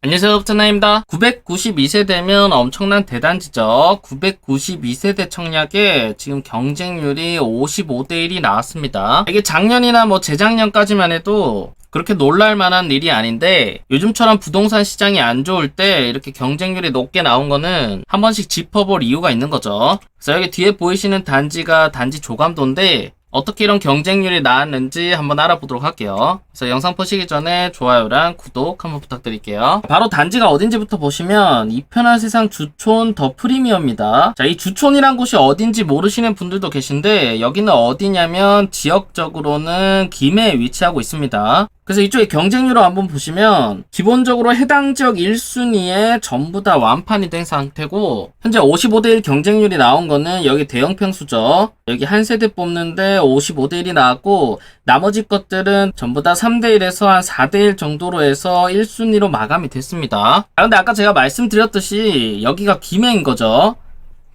안녕하세요, 부천나입니다. 992세대면 엄청난 대단지죠. 992세대 청약에 지금 경쟁률이 55대 1이 나왔습니다. 이게 작년이나 뭐 재작년까지만 해도 그렇게 놀랄 만한 일이 아닌데 요즘처럼 부동산 시장이 안 좋을 때 이렇게 경쟁률이 높게 나온 거는 한 번씩 짚어볼 이유가 있는 거죠. 그래서 여기 뒤에 보이시는 단지가 단지 조감도인데 어떻게 이런 경쟁률이 나왔는지 한번 알아보도록 할게요. 그래서 영상 보시기 전에 좋아요랑 구독 한번 부탁드릴게요. 바로 단지가 어딘지부터 보시면 이편한 세상 주촌 더 프리미엄입니다. 자, 이 주촌이란 곳이 어딘지 모르시는 분들도 계신데 여기는 어디냐면 지역적으로는 김해에 위치하고 있습니다. 그래서 이쪽에 경쟁률을 한번 보시면 기본적으로 해당 지역 1순위에 전부 다 완판이 된 상태고 현재 55대1 경쟁률이 나온 거는 여기 대형 평수죠. 여기 한 세대 뽑는데 55대1이 나왔고 나머지 것들은 전부 다 3대1에서 한 4대1 정도로 해서 1순위로 마감이 됐습니다. 아, 근데 아까 제가 말씀드렸듯이 여기가 김해인 거죠.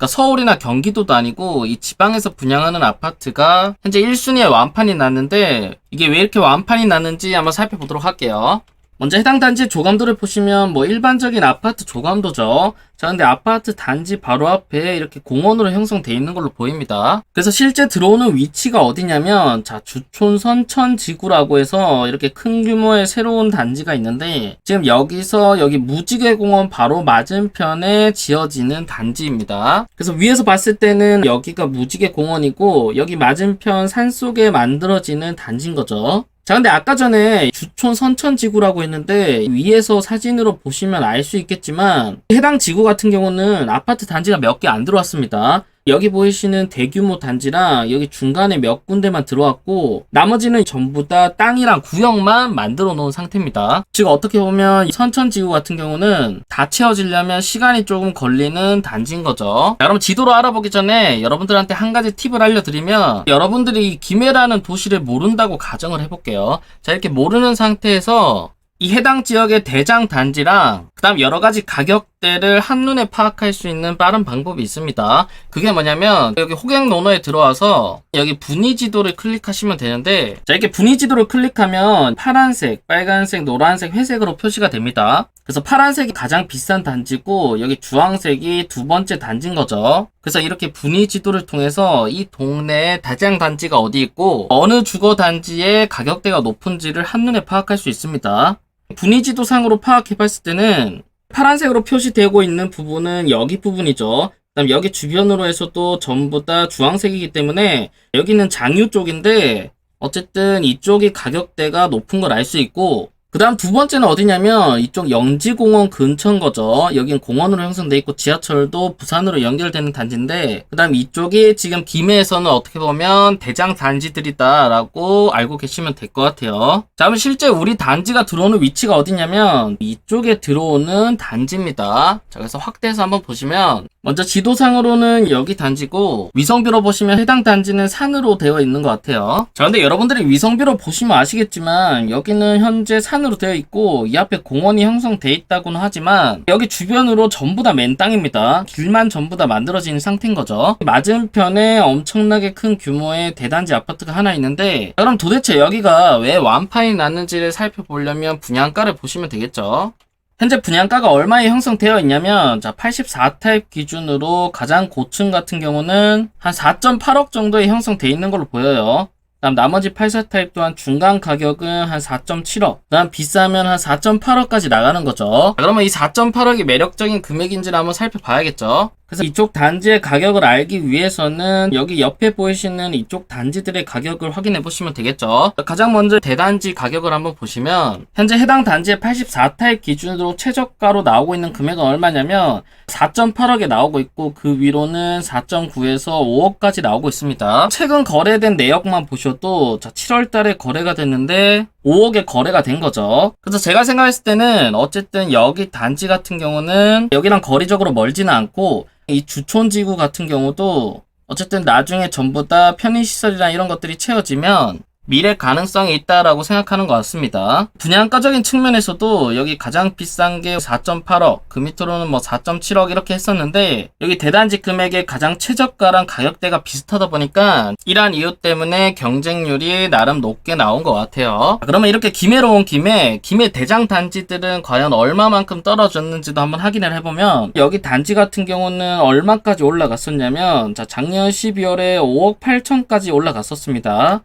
그러니까 서울이나 경기도도 아니고 이 지방에서 분양하는 아파트가 현재 1순위에 완판이 났는데 이게 왜 이렇게 완판이 났는지 한번 살펴보도록 할게요. 먼저 해당 단지 조감도를 보시면 뭐 일반적인 아파트 조감도죠. 자, 근데 아파트 단지 바로 앞에 이렇게 공원으로 형성되어 있는 걸로 보입니다. 그래서 실제 들어오는 위치가 어디냐면, 자, 주촌 선천 지구라고 해서 이렇게 큰 규모의 새로운 단지가 있는데, 지금 여기서 여기 무지개 공원 바로 맞은편에 지어지는 단지입니다. 그래서 위에서 봤을 때는 여기가 무지개 공원이고, 여기 맞은편 산속에 만들어지는 단지인 거죠. 자, 근데 아까 전에 주촌 선천 지구라고 했는데 위에서 사진으로 보시면 알 수 있겠지만 해당 지구 같은 경우는 아파트 단지가 몇 개 안 들어왔습니다. 여기 보이시는 대규모 단지랑 여기 중간에 몇 군데만 들어왔고 나머지는 전부 다 땅이랑 구역만 만들어 놓은 상태입니다. 즉 어떻게 보면 선천지구 같은 경우는 다 채워지려면 시간이 조금 걸리는 단지인 거죠. 자, 그럼 지도로 알아보기 전에 여러분들한테 한 가지 팁을 알려드리면 여러분들이 김해라는 도시를 모른다고 가정을 해볼게요. 자 이렇게 모르는 상태에서 이 해당 지역의 대장 단지랑 그다음 여러 가지 가격 대를 한눈에 파악할 수 있는 빠른 방법이 있습니다. 그게 뭐냐면 여기 호객 논어에 들어와서 여기 분위 지도를 클릭하시면 되는데 자 이렇게 분위 지도를 클릭하면 파란색, 빨간색, 노란색, 회색으로 표시가 됩니다. 그래서 파란색이 가장 비싼 단지고 여기 주황색이 두 번째 단지인 거죠. 그래서 이렇게 분위 지도를 통해서 이 동네에 대장 단지가 어디 있고 어느 주거 단지의 가격대가 높은지를 한눈에 파악할 수 있습니다. 분위지도상으로 파악해봤을 때는 파란색으로 표시되고 있는 부분은 여기 부분이죠. 그다음 여기 주변으로 해서도 전부 다 주황색이기 때문에 여기는 장유 쪽인데 어쨌든 이쪽이 가격대가 높은 걸 알 수 있고 그 다음 두 번째는 어디냐면 이쪽 영지공원 근처인 거죠. 여긴 공원으로 형성돼 있고 지하철도 부산으로 연결되는 단지인데 그 다음 이쪽이 지금 김해에서는 어떻게 보면 대장 단지들이다라고 알고 계시면 될 것 같아요. 자 그럼 실제 우리 단지가 들어오는 위치가 어디냐면 이쪽에 들어오는 단지입니다. 자 그래서 확대해서 한번 보시면 먼저 지도상으로는 여기 단지고 위성비로 보시면 해당 단지는 산으로 되어 있는 것 같아요. 자 근데 여러분들이 위성비로 보시면 아시겠지만 여기는 현재 산으로 되어 있고 이 앞에 공원이 형성돼 있다고는 하지만 여기 주변으로 전부 다 맨 땅입니다. 길만 전부 다 만들어진 상태인 거죠. 맞은편에 엄청나게 큰 규모의 대단지 아파트가 하나 있는데 자, 그럼 도대체 여기가 왜 완판이 났는지를 살펴보려면 분양가를 보시면 되겠죠. 현재 분양가가 얼마에 형성되어 있냐면 자 84타입 기준으로 가장 고층 같은 경우는 한 4.8억 정도에 형성되어 있는 걸로 보여요. 그다음 나머지 84타입 또한 중간 가격은 한 4.7억. 그다음 비싸면 한 4.8억까지 나가는 거죠. 자, 그러면 이 4.8억이 매력적인 금액인지를 한번 살펴봐야겠죠. 그래서 이쪽 단지의 가격을 알기 위해서는 여기 옆에 보이시는 이쪽 단지들의 가격을 확인해 보시면 되겠죠. 가장 먼저 대단지 가격을 한번 보시면 현재 해당 단지의 84타입 기준으로 최저가로 나오고 있는 금액은 얼마냐면 4.8억에 나오고 있고 그 위로는 4.9에서 5억까지 나오고 있습니다. 최근 거래된 내역만 보셔도 자 7월 달에 거래가 됐는데 5억에 거래가 된 거죠. 그래서 제가 생각했을 때는 어쨌든 여기 단지 같은 경우는 여기랑 거리적으로 멀지는 않고 이 주촌지구 같은 경우도 어쨌든 나중에 전부 다 편의시설이랑 이런 것들이 채워지면 미래 가능성이 있다라고 생각하는 것 같습니다. 분양가적인 측면에서도 여기 가장 비싼 게 4.8억, 그 밑으로는 뭐 4.7억 이렇게 했었는데 여기 대단지 금액의 가장 최저가랑 가격대가 비슷하다 보니까 이러한 이유 때문에 경쟁률이 나름 높게 나온 것 같아요. 그러면 이렇게 김해로 온 김에 김해 대장 단지들은 과연 얼마만큼 떨어졌는지도 한번 확인을 해보면 여기 단지 같은 경우는 얼마까지 올라갔었냐면 자 작년 12월에 5억 8천까지 올라갔었습니다.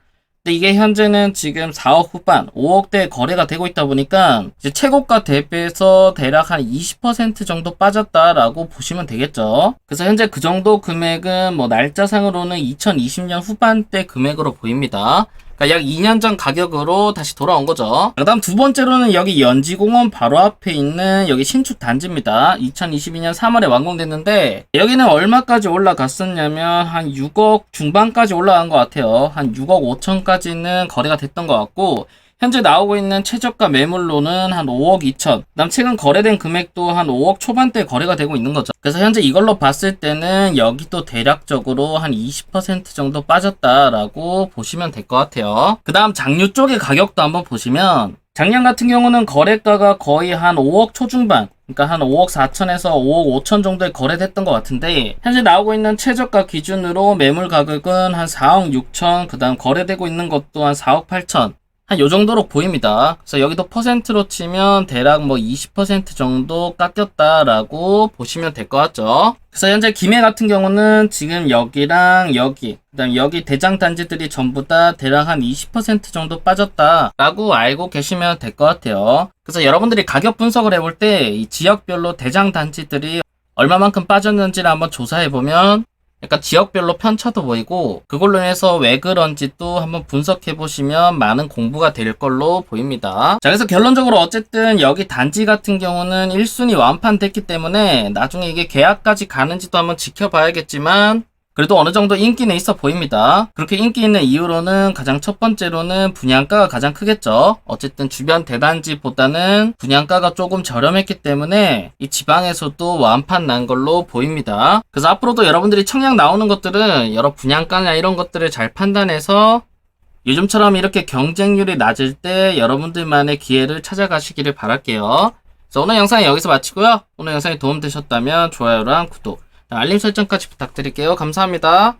이게 현재는 지금 4억 후반, 5억대 거래가 되고 있다 보니까 이제 최고가 대비해서 대략 한 20% 정도 빠졌다라고 보시면 되겠죠. 그래서 현재 그 정도 금액은 뭐 날짜상으로는 2020년 후반대 금액으로 보입니다. 그러니까 약 2년 전 가격으로 다시 돌아온 거죠. 그 다음 두 번째로는 여기 연지공원 바로 앞에 있는 여기 신축 단지입니다. 2022년 3월에 완공됐는데 여기는 얼마까지 올라갔었냐면 한 6억 중반까지 올라간 것 같아요. 한 6억 5천까지는 거래가 됐던 것 같고 현재 나오고 있는 최저가 매물로는 한 5억 2천. 그다음 최근 거래된 금액도 한 5억 초반대 거래가 되고 있는 거죠. 그래서 현재 이걸로 봤을 때는 여기도 대략적으로 한 20% 정도 빠졌다라고 보시면 될 것 같아요. 그다음 장류 쪽의 가격도 한번 보시면 작년 같은 경우는 거래가가 거의 한 5억 초중반, 그러니까 한 5억 4천에서 5억 5천 정도에 거래됐던 것 같은데 현재 나오고 있는 최저가 기준으로 매물 가격은 한 4억 6천, 그다음 거래되고 있는 것도 한 4억 8천. 한 요 정도로 보입니다. 그래서 여기도 퍼센트로 치면 대략 뭐 20% 정도 깎였다라고 보시면 될 것 같죠. 그래서 현재 김해 같은 경우는 지금 여기랑 여기, 그다음 여기 대장 단지들이 전부 다 대략 한 20% 정도 빠졌다라고 알고 계시면 될 것 같아요. 그래서 여러분들이 가격 분석을 해볼 때 이 지역별로 대장 단지들이 얼마만큼 빠졌는지를 한번 조사해 보면 약간 지역별로 편차도 보이고 그걸로 인해서 왜 그런지 또 한번 분석해 보시면 많은 공부가 될 걸로 보입니다. 자 그래서 결론적으로 어쨌든 여기 단지 같은 경우는 1순위 완판됐기 때문에 나중에 이게 계약까지 가는지도 한번 지켜봐야겠지만 그래도 어느 정도 인기는 있어 보입니다. 그렇게 인기 있는 이유로는 가장 첫 번째로는 분양가가 가장 크겠죠. 어쨌든 주변 대단지보다는 분양가가 조금 저렴했기 때문에 이 지방에서도 완판 난 걸로 보입니다. 그래서 앞으로도 여러분들이 청약 나오는 것들은 여러 분양가나 이런 것들을 잘 판단해서 요즘처럼 이렇게 경쟁률이 낮을 때 여러분들만의 기회를 찾아가시기를 바랄게요. 그래서 오늘 영상 여기서 마치고요. 오늘 영상이 도움되셨다면 좋아요랑 구독, 알림 설정까지 부탁드릴게요. 감사합니다.